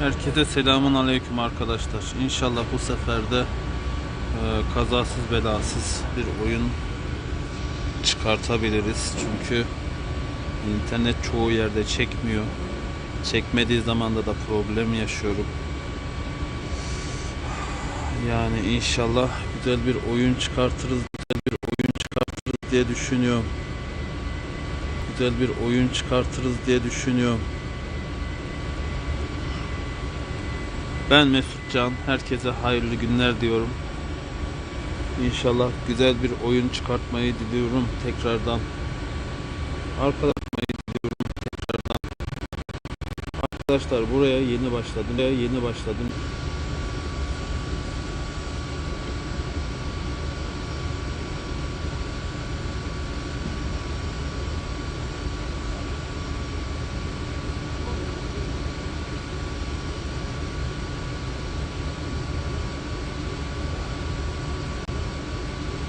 Herkese selamun aleyküm arkadaşlar. İnşallah bu sefer de e, kazasız belasız bir oyun çıkartabiliriz. Çünkü internet çoğu yerde çekmiyor. Çekmediği zaman da problem yaşıyorum. Yani inşallah güzel bir oyun çıkartırız, güzel bir oyun çıkartırız diye düşünüyorum. Güzel bir oyun çıkartırız diye düşünüyorum. Ben Mesut Can. Herkese hayırlı günler diyorum. İnşallah güzel bir oyun çıkartmayı diliyorum tekrardan. Arkadaşlar tekrardan. Arkadaşlar buraya yeni başladım. Buraya yeni başladım.